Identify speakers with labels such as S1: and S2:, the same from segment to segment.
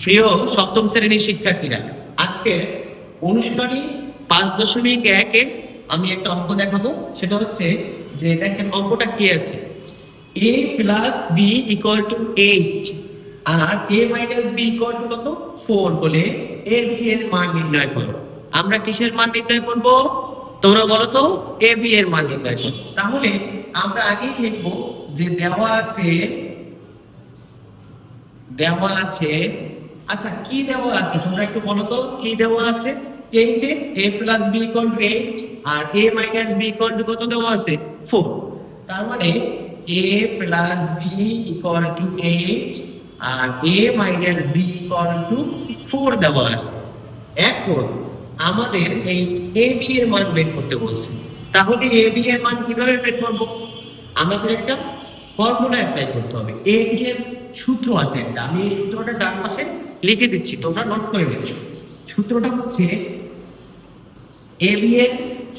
S1: প্রিয় সপ্তম শ্রেণির শিক্ষার্থীরা, আজকে অনুষ্ঠানী পাঁচ দশমিক একে আমি একটা অঙ্ক দেখাবো। সেটা হচ্ছে যে দেখেন অঙ্কটা কি আছে? A plus b equal to eight R a minus b equal to কত? ফোর বলে এ বি এর মান নির্ণয় করো। আমরা কিসের মান নির্ণয় করব? তোমরা বলো তো এ বি এর মান নির্ণয় করো। তাহলে আমরা আগেই লিখব যে দেওয়া আছে দেওয়া আছে আচ্ছা কি দেওয়া আছে? তোমরা একটু বলো তো, কি দেওয়া আছে? এই যে a plus b equal to eight R a minus b equal to কত দেওয়া আছে? ফোর তার মানে a plus b equal to eight R a minus b equal to four দেওয়া আছে। এখন আমাদের এই a, b এর মান বের করতে বলছে। তাহলে a, b এর মান কীভাবে বের করব? আমাদের একটা ফর্মুলা অ্যাপ্লাই করতে হবে। এ বি এর সূত্র আছে একটা। আমি এই সূত্রটা ডান পাশে লিখে দিচ্ছি, তোমরা নোট করে নিচ্ছ। সূত্রটা হচ্ছে এ বি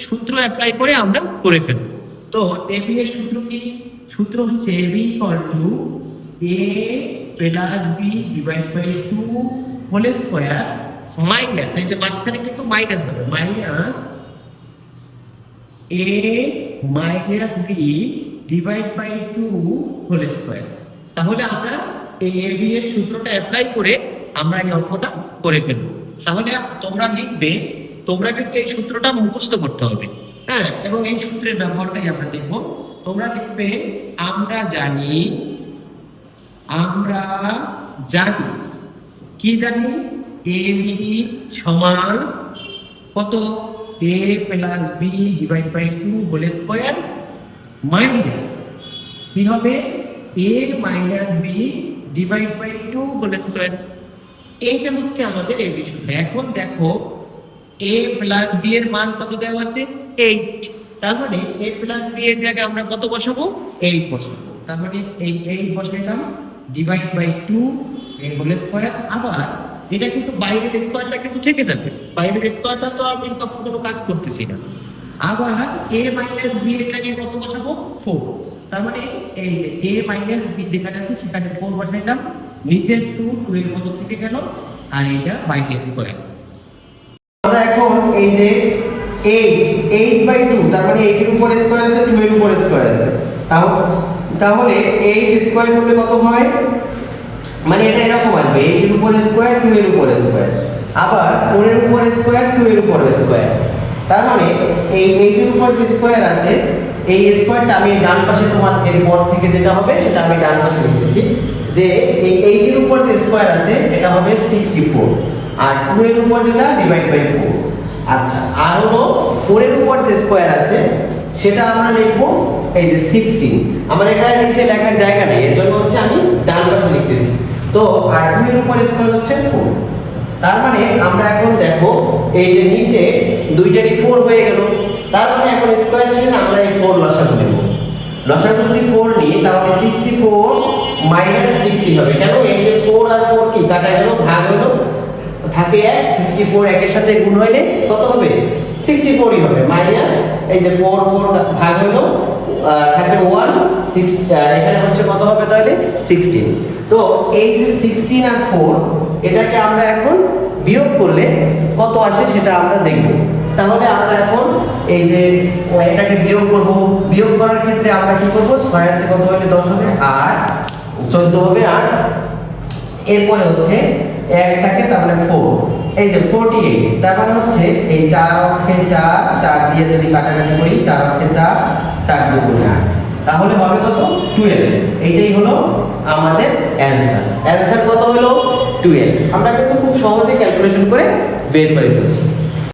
S1: সূত্র অ্যাপ্লাই করে আমরা করে ফেলব। তো এ বি সূত্র কি? সূত্র হচ্ছে a b equal to a plus b divide by two whole square minus এই যে মাঝখানে কিন্তু মাইনাস হবে minus a minus b divide by two whole square তাহলে আমরা এই এ এর সূত্রটা অ্যাপ্লাই করে আমরা এই অঙ্কটা করে ফেলব। তাহলে তোমরা লিখবে, তোমরা কিন্তু এই সূত্রটা মুখস্থ করতে হবে। হ্যাঁ এবং এই সূত্রের ব্যবহারটাই আমরা দেখব। তোমরা লিখবে, আমরা জানি আমরা জানি। কি জানি? এ বি সমান কত? A plus b divide by two whole square minus কি হবে? A minus b divide by two whole square. এইটা হচ্ছে আমাদের এই বিষয়টা এখন দেখো এ প্লাস বি এর মান কত দেওয়া আছে? এইট তার মানে এ প্লাস বি এর জায়গায় আমরা কত বসাবো? এইট বসাবো। তার মানে এই এইট বসাইলাম ডিভাইড বাই টু এর হোল স্কোয়ার আবার এটা কিন্তু বাইরের স্কোয়ারটা কিন্তু থেকে যাবে। বাইরের স্কোয়ারটা তো আমি তখন কোনো কাজ করতেছি না। আবার এ মাইনাস বি জায়গায় কত বসাবো? ফোর তার মানে এই যে এ মাইনাস বি যেখানে আছে, সেখানে ফোর বসাইলাম। নিচের টু টু এর মতো থেকে গেল, আর এইটা বাইরের স্কোয়ার
S2: আমরা এখন এই যে 8 8 বাই 2 তার মানে 8 এর উপর স্কয়ার আছে 2 এর উপর স্কয়ার আছে। তাহলে তাহলে 8 স্কয়ার করলে কত হয়? মানে এটা এরকম আসবে 8 এর উপর স্কয়ার 2 এর উপর স্কয়ার আবার 4 এর উপর স্কয়ার 2 এর উপর স্কয়ার তার মানে এই 8 এর উপর যে স্কয়ার আছে, এই স্কয়ারটা আমি ডান পাশে তোমার এর পর থেকে যেটা হবে, সেটা আমি ডান পাশে লিখতেছি। যে এই 8 এর উপর যে স্কয়ার আছে, এটা হবে 64 আর 2 এর উপর যেটা ডিভাইড বাই 4 আচ্ছা আর হলো 4 এর উপর যে স্কয়ার আছে, সেটা আমরা লিখব এই যে 16 আমার এখানে নিচে লেখার জায়গা নেই, এর জন্য হচ্ছে আমি ডান পাশে লিখতেছি। তো, আর 2 এর উপর স্কয়ার হচ্ছে 4 তার মানে আমরা এখন দেখো, এই যে নিচে দুইটারই 4 হয়ে গেল। তার মানে এখন স্কয়ার শেষে আমরা এই 4 লসাগু দেব। লসাগু যদি 4 নিই তাহলে 64 মাইনাস 60 হবে। কেন? এই যে 4 আর 4 কি? কাটা গেল ভাগ হলো, থাকে এক সিক্সটি ফোর একের সাথে গুণ হইলে কত হবে? সিক্সটি ফোরই হবে। মাইনাস এই যে ফোর ফোর ভাগ হলো থাকে ওয়ান সিক্স এখানে হচ্ছে কত হবে তাহলে? সিক্সটিন তো এই যে সিক্সটিন আর ফোর এটাকে আমরা এখন বিয়োগ করলে কত আসে সেটা আমরা দেখব। তাহলে আমরা এখন এই যে এটাকে বিয়োগ করব। বিয়োগ করার ক্ষেত্রে আমরা কি করব? ছয় আছে কত হলে দশ হবে? আট। চোদ্দ হবে? আট। এরপরে হচ্ছে এক থাকে তার মানে ফোর এই যে ফোরটি এইট তার মানে হচ্ছে এই চার অক্ষে চার চার দিয়ে যদি কাটাকাটি করি, চার অক্ষে চার চার দুগুণে আট। তাহলে হবে কত? টুয়েলভ এইটাই হলো আমাদের অ্যান্সার অ্যান্সার কত হলো? টুয়েলভ আমরা কিন্তু খুব সহজে ক্যালকুলেশন করে বের করে ফেলছি।